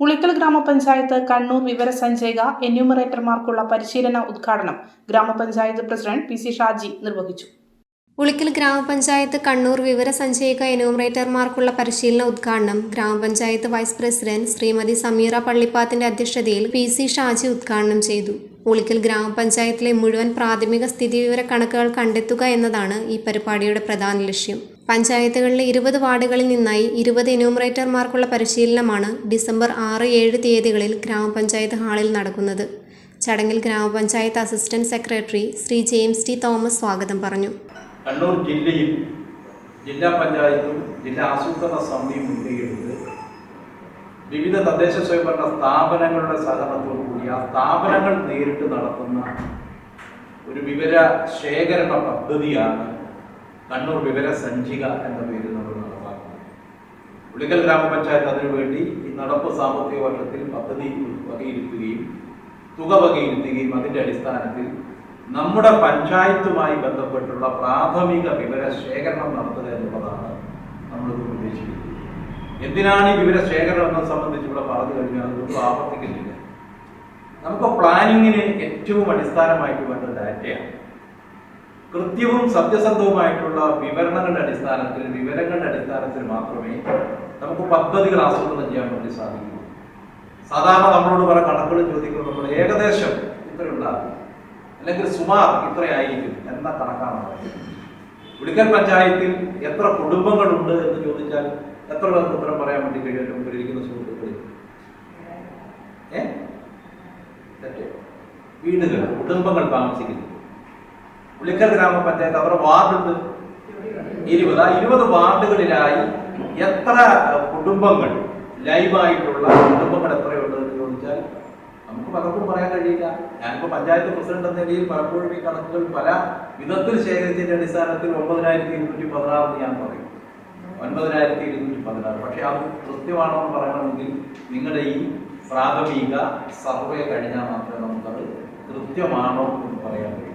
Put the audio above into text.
ഉളിക്കൽ ഗ്രാമപഞ്ചായത്ത് കണ്ണൂർ വിവരസഞ്ചയിക എന്യൂമറേറ്റർമാർക്കുള്ള പരിശീലന ഉദ്ഘാടനം ഗ്രാമപഞ്ചായത്ത് പ്രസിഡന്റ് പി സി ഷാജി നിർവഹിച്ചു. ഉളിക്കൽ ഗ്രാമപഞ്ചായത്ത് കണ്ണൂർ വിവരസഞ്ചയിക എന്യൂമറേറ്റർമാർക്കുള്ള പരിശീലന ഉദ്ഘാടനം ഗ്രാമപഞ്ചായത്ത് വൈസ് പ്രസിഡന്റ് ശ്രീമതി സമീറ പള്ളിപ്പാത്തിന്റെ അധ്യക്ഷതയിൽ പി സി ഷാജി ഉദ്ഘാടനം ചെയ്തു. ഉളിക്കൽ ഗ്രാമപഞ്ചായത്തിലെ മുഴുവൻ പ്രാഥമിക സ്ഥിതിവിവര കണക്കുകൾ കണ്ടെത്തുക എന്നതാണ് ഈ പരിപാടിയുടെ പ്രധാന ലക്ഷ്യം. പഞ്ചായത്തുകളിലെ ഇരുപത് വാർഡുകളിൽ നിന്നായി ഇരുപത് എന്യൂമറേറ്റർമാർക്കുള്ള പരിശീലനമാണ് ഡിസംബർ ആറ് ഏഴ് തീയതികളിൽ ഗ്രാമപഞ്ചായത്ത് ഹാളിൽ നടക്കുന്നത്. ചടങ്ങിൽ ഗ്രാമപഞ്ചായത്ത് assistant secretary Shri James T Thomas സ്വാഗതം പറഞ്ഞു. കണ്ണൂർ ജില്ലയിൽ ജില്ലാ പഞ്ചായത്തും ജില്ലാ ആസൂത്രണ സമിതിയും മുൻകൈയെടുത്ത് വിവിധ തദ്ദേശ സ്വയംഭരണ സ്ഥാപനങ്ങളുടെ സഹകരണത്തോടു കൂടി ആ സ്ഥാപനങ്ങൾ നേരിട്ട് നടത്തുന്ന ഒരു വിവര ശേഖരണ പദ്ധതിയാണ് കണ്ണൂർ വിവര സഞ്ചിക എന്ന പേരിൽ നമ്മൾ നടപ്പാക്കുന്നത് ഉളിക്കൽ ഗ്രാമപഞ്ചായത്ത് അതിനുവേണ്ടി ഈ നടപ്പ് സാമ്പത്തിക വർഷത്തിൽ പദ്ധതി വകയിരുത്തുകയും തുക വകയിരുത്തുകയും അതിന്റെ അടിസ്ഥാനത്തിൽ നമ്മുടെ പഞ്ചായത്തുമായി ബന്ധപ്പെട്ടുള്ള പ്രാഥമിക വിവര ശേഖരണം നടത്തുക എന്നുള്ളതാണ് നമ്മളിപ്പോൾ ഉദ്ദേശിക്കുന്നത്. എന്തിനാണ് ഈ വിവര ശേഖരണം എന്നത് സംബന്ധിച്ച് ഇവിടെ പറഞ്ഞു കഴിഞ്ഞാൽ അതൊന്നും ആവർത്തിക്കുന്നില്ല. നമുക്ക് പ്ലാനിങ്ങിന് ഏറ്റവും അടിസ്ഥാനമായിട്ട് വേണ്ട ഡാറ്റയാണ് കൃത്യവും സത്യസന്ധവുമായിട്ടുള്ള വിവരണങ്ങളുടെ അടിസ്ഥാനത്തിൽ വിവരങ്ങളുടെ അടിസ്ഥാനത്തിൽ മാത്രമേ നമുക്ക് പദ്ധതികൾ ആസൂത്രണം ചെയ്യാൻ വേണ്ടി സാധിക്കൂ. സാധാരണ നമ്മളോട് പല കണക്കുകൾ ചോദിക്കുമ്പോൾ നമ്മൾ ഏകദേശം ഇത്ര ഉണ്ടാകും അല്ലെങ്കിൽ സുമാർ ഇത്രയായിരിക്കും എന്ന കണക്കാണ് വിളിക്കൽ പഞ്ചായത്തിൽ എത്ര കുടുംബങ്ങളുണ്ട് എന്ന് ചോദിച്ചാൽ എത്ര പേർക്ക് ഉത്തരം പറയാൻ വേണ്ടി കഴിയുമല്ലോ ഇരിക്കുന്ന സുഹൃത്തുക്കളിൽ ഏ? വീടുകൾ കുടുംബങ്ങൾ താമസിക്കുന്നു. ഉളിക്കൽ ഗ്രാമപഞ്ചായത്ത് അവരുടെ വാർഡുണ്ട് ഇരുപത്. ആ ഇരുപത് വാർഡുകളിലായി എത്ര കുടുംബങ്ങൾ ലൈവായിട്ടുള്ള കുടുംബങ്ങൾ എത്രയുണ്ട് എന്ന് ചോദിച്ചാൽ നമുക്ക് പലർക്കും പറയാൻ കഴിയില്ല. ഞാനിപ്പോ പഞ്ചായത്ത് പ്രസിഡന്റ് എന്ന നിലയിൽ പലപ്പോഴും ഈ കണക്കുകൾ പല വിധത്തിൽ ശേഖരിച്ചതിന്റെ അടിസ്ഥാനത്തിൽ ഒമ്പതിനായിരത്തി ഇരുന്നൂറ്റി പതിനാറ് എന്ന് ഞാൻ പറയും. ഒൻപതിനായിരത്തി ഇരുന്നൂറ്റി പതിനാറ്. പക്ഷെ അത് കൃത്യമാണോ എന്ന് പറയണമെങ്കിൽ നിങ്ങളുടെ ഈ പ്രാഥമിക സർവേ കഴിഞ്ഞാൽ മാത്രമേ നമുക്കത് കൃത്യമാണോ എന്ന് പറയാൻ കഴിയും.